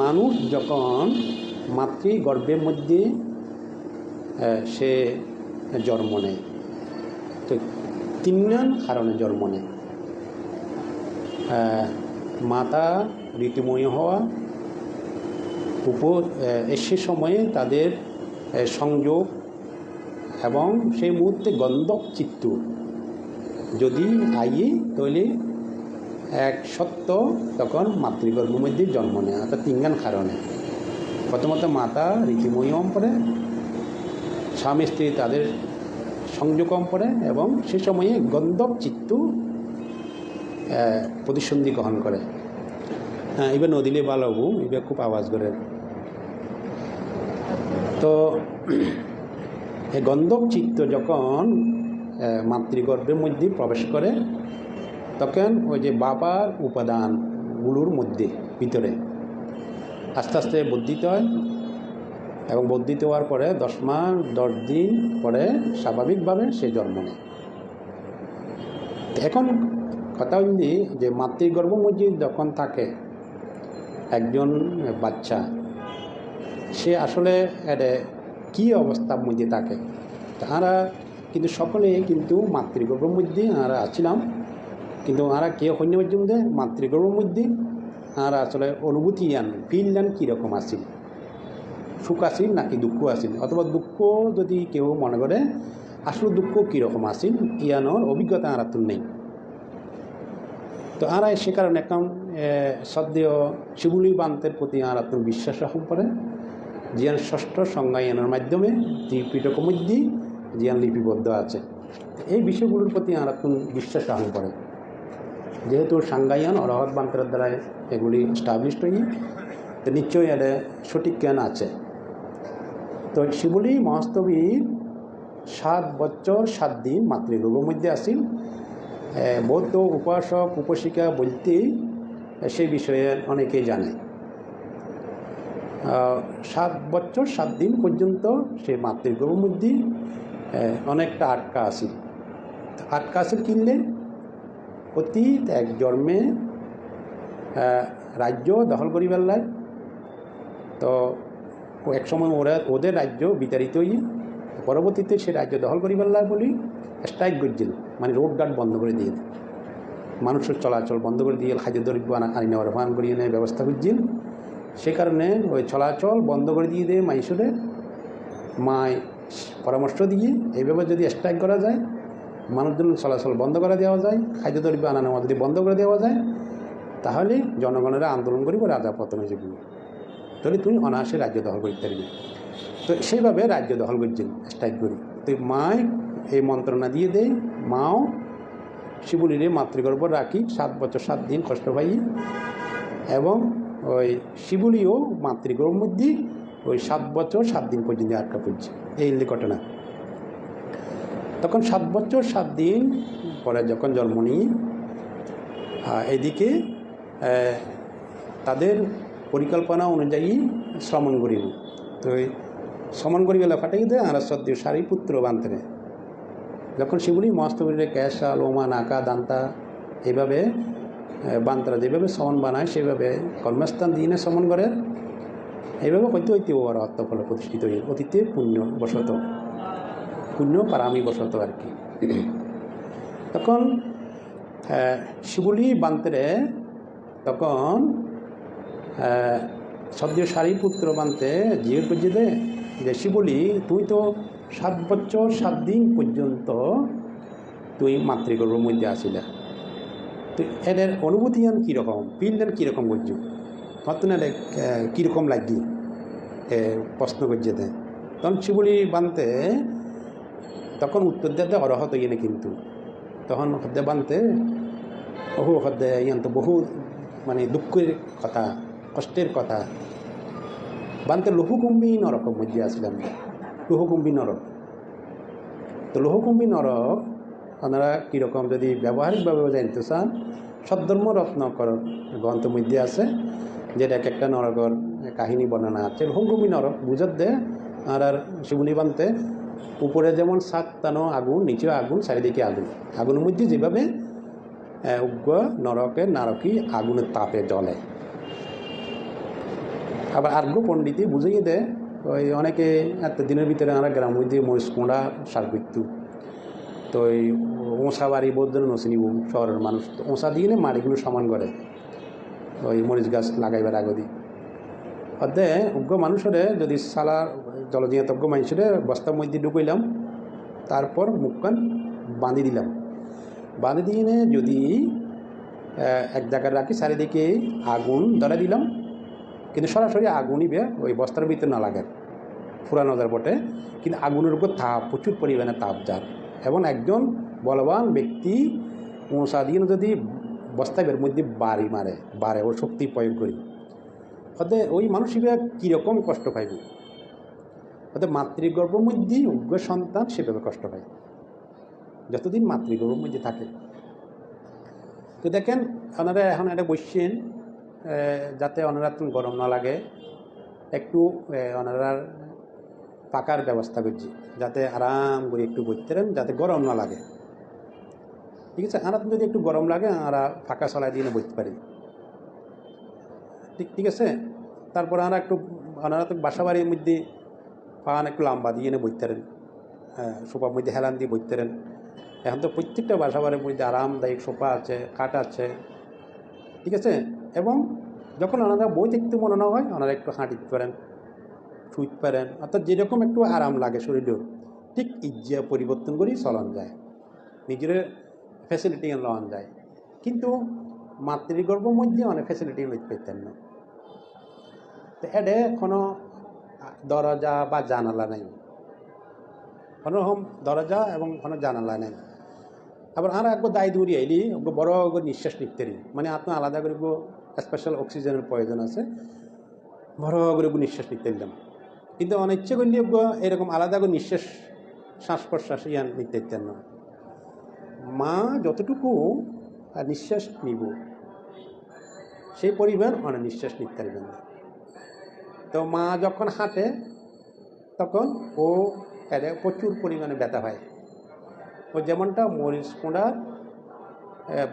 মানুষ যখন মাতৃ গর্ভের মধ্যে সে জন্ম নেয়, তো তিনজন কারণে জন্ম নেয়। মাতা ঋতুময় হওয়া উপ সে সময়ে তাদের সংযোগ এবং সেই মুহূর্তে গন্ধক চিত্ত। যদি আইয়ে, তাহলে এক সত্য তখন মাতৃগর্ভের মধ্যে জন্ম নেয়, অর্থাৎ তিনগান কারণে। প্রথমত মাতা রীতিময়ম পড়ে স্বামী স্ত্রী তাদের সংযোগম পড়ে এবং সে সময়ে গন্ধক চিত্ত প্রতিসন্ধি গ্রহণ করে। হ্যাঁ এবার নদীলে ভালো হবু এবার খুব আওয়াজ করে। তো এই গন্ধক চিত্ত যখন মাতৃগর্ভের মধ্যে প্রবেশ করে তখন ওই যে বাবার উপাদানগুলোর মধ্যে, ভিতরে। আস্তে আস্তে বর্ধিত হয় এবং বর্ধিত হওয়ার পরে দশ মাস, দশ দিন পরে স্বাভাবিকভাবে সে জন্ম নেয়। এখন কথা হচ্ছে যে মাতৃগর্ভ মধ্যে যখন থাকে, একজন বাচ্চা, সে আসলে কী অবস্থার মধ্যে থাকে? তারা কিন্তু সকলে কিন্তু মাতৃগর্ভের মধ্যে আমরা আছিলাম। কিন্তু আমরা কেউ হইন্য পর্যন্ত মাতৃগর্ভের মধ্যে। আমরা আসলে অনুভূতি আন ফিল আন কীরকম আসিল? সুখ আসিল নাকি দুঃখ আসিল? অথবা দুঃখ যদি কেউ মনে করে, আসলে দুঃখ কীরকম আসিল? ইয়ানোর অভিজ্ঞতা আর তো নেই। তো আর সে কারণে এখন সদ্য শিবুলি বান্তের প্রতি আর আপনার বিশ্বাস রাখুন পরে। জিয়ান ষষ্ঠ সংজ্ঞায়নের মাধ্যমে ত্রিপিটক মধ্যে জিয়ান লিপিবদ্ধ আছে। এই বিষয়গুলোর প্রতি আর আপনার বিশ্বাস রাখুন পরে। যেহেতু সাংগাইয়ান অরহত বান্তের দ্বারা এগুলি স্টাবলিশড হয়ে তো নিশ্চয়ই এটা সঠিক জ্ঞান আছে। তো শিবলি মহাস্তবীর সাত বছর সাত দিন মাতৃগর্ভের মধ্যে আসিল। বৌদ্ধ উপাসক, উপাসিকা বলতে সেই বিষয়ে অনেকেই জানে। সাত বছর সাত দিন পর্যন্ত সে মাতৃগর্ভের মধ্যে অনেকটা আটকা আসিল আটকা আসিল কিনলে? অতীত এক জন্মে রাজ্য দখল করি পেলায় তো এক সময় ওরা, ওদের রাজ্য বিতাড়িত হয়ে পরবর্তীতে সে রাজ্য দখল করি পেলায় বলি স্ট্রাইক করছিল। মানে রোড গার্ড বন্ধ করে দিয়ে। মানুষের চলাচল বন্ধ করে দিয়ে খাদ্য দ্রব্য আনি নেওয়ার রহমান করিয়ে নেয় ব্যবস্থা করছিল। সে কারণে ওই চলাচল বন্ধ করে দিয়ে দেয় মাইসুরে মায় পরামর্শ দিয়ে এইভাবে যদি স্ট্রাইক করা যায় মানুষজন চলাচল বন্ধ করে দেওয়া যায়, খাদ্য দ্রব্য আনা নেওয়া যদি বন্ধ করে দেওয়া যায়, তাহলে জনগণেরা আন্দোলন করিব, রাজা পতনে যেগুলো তাহলে তুমি অনায়াসে রাজ্য দখল করতে পারবি। তো সেইভাবে রাজ্য দখল করছেন স্ট্রাইক করি। তো মায় এই মন্ত্রণা দিয়ে দেয় মাও শিবুলিরে মাতৃগর্ভ রাখি, সাত বছর সাত দিন কষ্ট পাই এবং ওই শিবুলিও মাতৃগর্ভের মধ্যে ওই সাত বছর সাত দিন পর্যন্ত আটকা পড়ছে। এই ঘটনা। তখন সাত বছর, সাত দিন পরে যখন জন্ম নিই এদিকে তাদের পরিকল্পনা অনুযায়ী শ্রমণ করিব তো শ্রমণ করিব লেখাটাই দেয়? আর সদ্য সারি পুত্র বান্তরে যখন সেগুলি মস্তবীরে ক্যাশা লোমা, নাকা, দান্তা এইভাবে বান্তরা যেভাবে সমন বানায় সেভাবে কর্মস্থান দিনে সমন করে। এইভাবে হয়তো ওর অর্থফলে প্রতিষ্ঠিত হয়ে অতীতে পুণ্য বসত পুণ্য পারামি বসত আর কি। তখন শিবুলি বান্তরে তখন সদ্য সারি পুত্র বানতে জিজ্ঞেস করছে দে যে শিবলি, তুই তো সাত বছর সাত দিন পর্যন্ত তুই মাতৃগর্ভের মধ্যে আসিলা। তুই এদের অনুভূতি আন কীরকম ফিল্ড কীরকম করছ এদের কীরকম লাগি? প্রশ্ন করছে তখন শিবলি বানতে তখন উত্তর দিতে অরহত ইয়ে কিন্তু। তখন হদ্দে বানতে বহু হদ্দে ইয়ান বহু মানে দুঃখের কথা, কষ্টের কথা। বানতে লহুকুম্বী নরকের মধ্যে আসলাম। লহুকুম্বী নরক। তো লহুকুম্বী নরক, আপনারা কীরকম যদি ব্যবহারিকভাবে জানতে চান সদ্ধর্ম রত্নকর গ্রন্থের মধ্যে আছে, যেটা এক একটা নরকর কাহিনী বর্ণনা আছে। লহুকুম্বী নরক, বুঝত আর আর শিবনী বানতে উপরে যেমন সাত টানো আগুন নিচেও আগুন, চারিদিকে আগুন। আগুনের মধ্যে যেভাবে উগ্র নরকের নারকী আগুনের তাপে জ্বলে। আবার আর্ঘ পণ্ডিতই বুঝিয়ে দেয় ওই অনেকে এত দিনের ভিতরে আমরা গ্রাম মধ্যে মরিচ কোঁড়া সার করতু তো ওই ওঁসা বাড়ি বৌদ্ধ নসিনিব শহরের মানুষ তো ওঁসা দিয়ে মাটিগুলো সমান করে। ওই মরিচ গাছ লাগাইবার আগদি অর্ধে উগ্র মানুষের যদি সালা জলজিয়াতজ্ঞ মানুষের বস্তার মধ্যে ঢুকাইলাম, তারপর মুখখান বাঁধি দিলাম। বাঁধি দিয়ে যদি এক জায়গায় রাখি, চারিদিকে আগুন ধরে দিলাম। কিন্তু সরাসরি আগুনই বে ওই বস্তার ভিতরে না লাগে, ফুরানো যার বটে। কিন্তু আগুনের উপর তাপ, প্রচুর পরিমাণে তাপ যার। এবং একজন বলবান ব্যক্তি মশা দিয়ে যদি বস্তা বের মধ্যে বাড়ি মারে, বাড়ে ও শক্তি প্রয়োগ করি। হতে ওই মানুষরা কীরকম কষ্ট পাইবে? হতে মাতৃগর্ভের মধ্যেই উগ্র সন্তান সেভাবে কষ্ট পায়। যতদিন মাতৃগর্ভের মধ্যে থাকে। তো দেখেন ওনারা এখন একটা বসছেন যাতে ওনারা গরম না লাগে একটু আহ, ওনারা পাকার ব্যবস্থা করছি যাতে আরাম করে একটু বসতে পারেন যাতে গরম না লাগে। ঠিক আছে? আর যদি একটু গরম লাগে আমরা ফাঁকা চলাই দিয়ে বসতে পারি ঠিক ঠিক আছে? তারপর আমরা একটু ওনারা তো বাসা বাড়ির মধ্যে পান একটু লম্বা দিয়ে এনে বসতে পারেন। হ্যাঁ সোফার মধ্যে হেলান দিয়ে বসতে পারেন। এখন তো প্রত্যেকটা বাসা বাড়ির মধ্যে আরামদায়ক সোফা আছে কাঠ আছে, ঠিক আছে? এবং যখন ওনারা বই দেখতে মনে না হয়, ওনারা একটু হাঁটিতে পারেন, শুইতে পারেন, অর্থাৎ যেরকম একটু আরাম লাগে শরীরেও, ঠিক ইজ্জা পরিবর্তন করেই চলন যায়। নিজের ফ্যাসিলিটি লওয়ান যায়। কিন্তু মাতৃগর্ভের মধ্যে অনেক ফ্যাসিলিটি পারতেন না। তো এডে কোনো দরজা বা জানালা নাই। কোনো রকম দরজা এবং কোনো জানালা নাই। আবার আর একবার দায় দূরি আইলি বড় নিঃশ্বাস নিতে মানে আপনার আলাদা করে স্পেশাল অক্সিজেনের প্রয়োজন আছে। বড় করে নিঃশ্বাস নিতে দিলাম কিন্তু অনিচ্ছে করলে এরকম আলাদা করে নিঃশ্বাস শ্বাস প্রশ্বাস ইয়ান নিতে দিতেন না। মা যতটুকু নিঃশ্বাস নিব, সেই পরিমাণ অনেক নিঃশ্বাস নিতে পারবেন না। তো মা যখন হাঁটে, তখন ও প্রচুর পরিমাণে ব্যথা হয়। ও যেমনটা মরিচ কোঁড়ার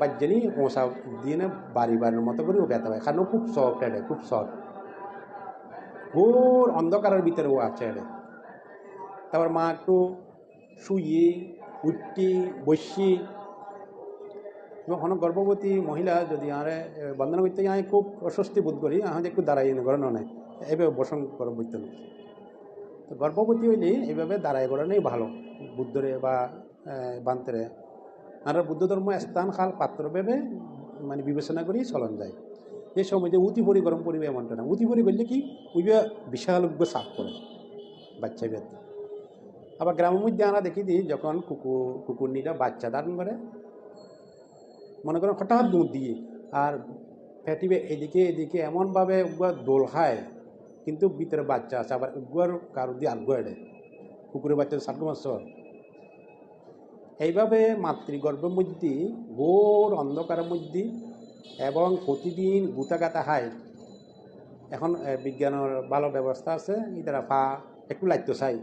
বাজ্যানি মশা দিয়ে না বাড়ি বাড়ির মতো করে ও ব্যথা হয়। কারণ খুব সফট এডে খুব সফট ঘোর অন্ধকারের ভিতরে ও আছে এডে তারপর মা একটু শুয়ে উঠতি বসি। এবং গর্ভবতী মহিলা যদি আরে বন্ধন করতে খুব অস্বস্তি বোধ করি। আমি একটু দাঁড়াই ঘরে, নয়। এইভাবে বসন গর্ভবতী না তো গর্ভবতী হইলে এইভাবে দাঁড়াই করানোই ভালো, বুদ্ধরে বা বান্তরে। আর বুদ্ধ ধর্ম স্থান, খাল, পাত্র ভেবে মানে বিবেচনা করেই চলন যায়। এই সময় যে উতি পরি গরম পরিবে এমনটা না। উতি পরি করলে কি? উইবে বিশাল সাফ করে বাচ্চা বেদ আবার গ্রামের মধ্যে আমরা দেখি দিই যখন কুকুর কুকুরনিরা বাচ্চা ধারণ করে, মনে করেন হঠাৎ দুধ দিয়ে, আর ফ্যাটিবে এদিকে এদিকে, এমনভাবে দোল খায় কিন্তু ভিতরে বাচ্চা আছে, আবার উগুয়ার কারও দিয়ে এড়ে। কুকুরের বাচ্চা সাত মাস এইভাবে মাতৃগর্ভের মধ্যে, ঘোর অন্ধকারের মধ্যে এবং প্রতিদিন গুতা গাতা খায় এখন বিজ্ঞানের ভালো ব্যবস্থা আছে ইতারা ফা একটু লাগতো চাই।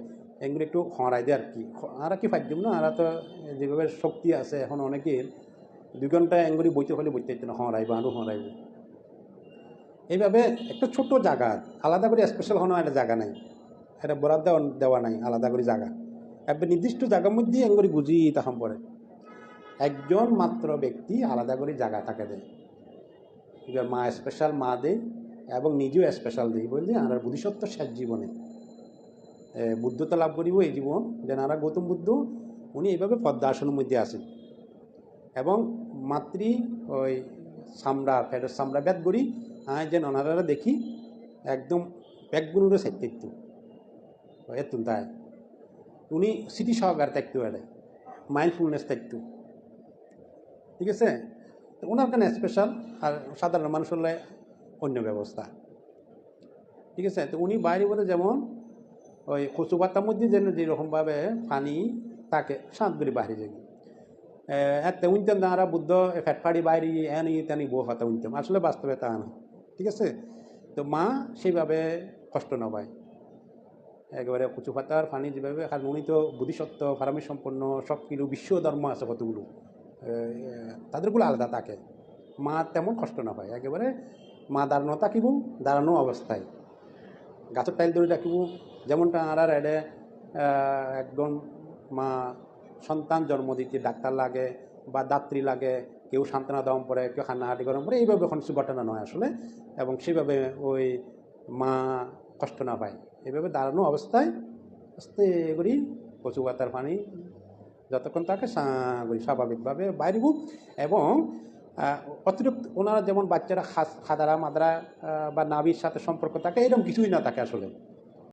এগুলো একটু হরাই দেয় আর কি। আর কি ফাইম না, আর তো যেভাবে শক্তি আছে, এখন অনেকের। দুই ঘণ্টা এঙ্গুলি বইতে হলে বইতে হইতে না হরাইব আরও হরাইব এইভাবে একটা ছোট জায়গা, আলাদা করে স্পেশাল হওয়ার একটা জায়গা নাই। এটা বরাদ দেওয়া নাই, আলাদা করে জায়গা। একটা নির্দিষ্ট জায়গার মধ্যে এঙ্গুলি বুঝি তখন পড়ে একজন মাত্র ব্যক্তি আলাদা করে জায়গা থাকে দেয়। এবার মা স্পেশাল মা দেয় এবং নিজেও স্পেশাল দিই বললি আর বুদ্ধিসত্ত্ব শেষ জীবনে। বুদ্ধতা লাভ করিব এই জীবন। যেন আর গৌতম বুদ্ধ, উনি এইভাবে পদ্মাসনের মধ্যে আছেন। এবং মাতৃ ওই সামড়া ফ্যাটের সামড়া ব্যাত করি আয় যেন ওনারা দেখি একদম ব্যাগগুলোরও সাইড থাকতো এতুন তাই উনি স্মৃতি সহকার থাকতো এটা মাইন্ডফুলনেস থাকতো। ঠিক আছে? তো ওনার কেন স্পেশাল আর সাধারণ মানুষ হলে অন্য ব্যবস্থা। ঠিক আছে? তো উনি বাইরে বলে যেমন ওই কচু পাতার মধ্যে যেন যেরকমভাবে পানি তাকে শান্ত করে বাইরে যাবে এতে উনতাম না বুদ্ধ ফ্যাট ফাড়ি বাইরে এনি তেনি বউ হাতে উনতাম আসলে বাস্তবে তা না। ঠিক আছে? তো মা সেইভাবে কষ্ট না পায় একেবারে কচু পাতার পানি যেভাবে কারণ উনি তো বুদ্ধিসত্ত্ব ফারামি সম্পন্ন, সব কিছু বিশ্ব ধর্ম আছে কতগুলো। তাদেরগুলো আলাদা থাকে। মা তেমন কষ্ট না পায় একেবারে মা দাঁড়ানো থাকিব, দাঁড়ানো অবস্থায়। গাছের টাইল ধরে রাখিব, যেমনটা আনারা এডে একজন মা সন্তান জন্ম দিতে ডাক্তার লাগে বা দাত্রী লাগে কেউ সান্ত্বনা দম পরে, কেউ হান্নাহাটি গরম পরে এইভাবে কিছু ঘটনা নয় আসলে। এবং সেইভাবে ওই মা কষ্ট না পায়। এইভাবে দাঁড়ানো অবস্থায় আস্তে করি কচু পাতার পানি যতক্ষণ থাকে স্বাভাবিকভাবে বাইরব এবং অতিরিক্ত ওনারা যেমন বাচ্চারা খাদারা, মাদারা বা নাভির সাথে সম্পর্ক থাকে, এরকম কিছুই না থাকে আসলে।